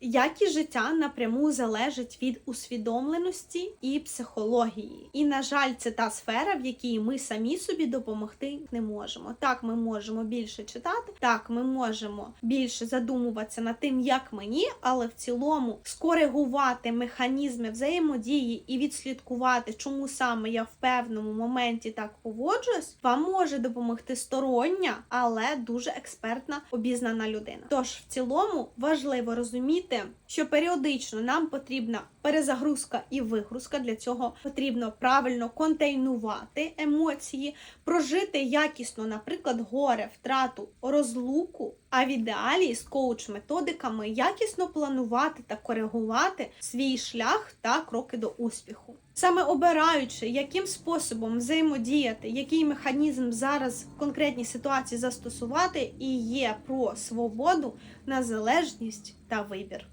Якість життя напряму залежить від усвідомленості і психології. І, на жаль, це та сфера, в якій ми самі собі допомогти не можемо. Так, ми можемо більше читати, так, ми можемо більше задумуватися над тим, як мені, але в цілому скоригувати механізми взаємодії і відслідкувати, чому саме я в певному моменті так поводжуюсь, вам може допомогти стороння, але дуже експертна обізнана людина. Тож в цілому важливо розуміти, що періодично нам потрібна перезагрузка і вигрузка. Для цього потрібно правильно контейнувати емоції, прожити якісно, наприклад, горе, втрату, розлуку. А в ідеалі з коуч-методиками якісно планувати та коригувати свій шлях та кроки до успіху. Саме обираючи, яким способом взаємодіяти, який механізм зараз в конкретній ситуації застосувати, і є про свободу, незалежність та вибір.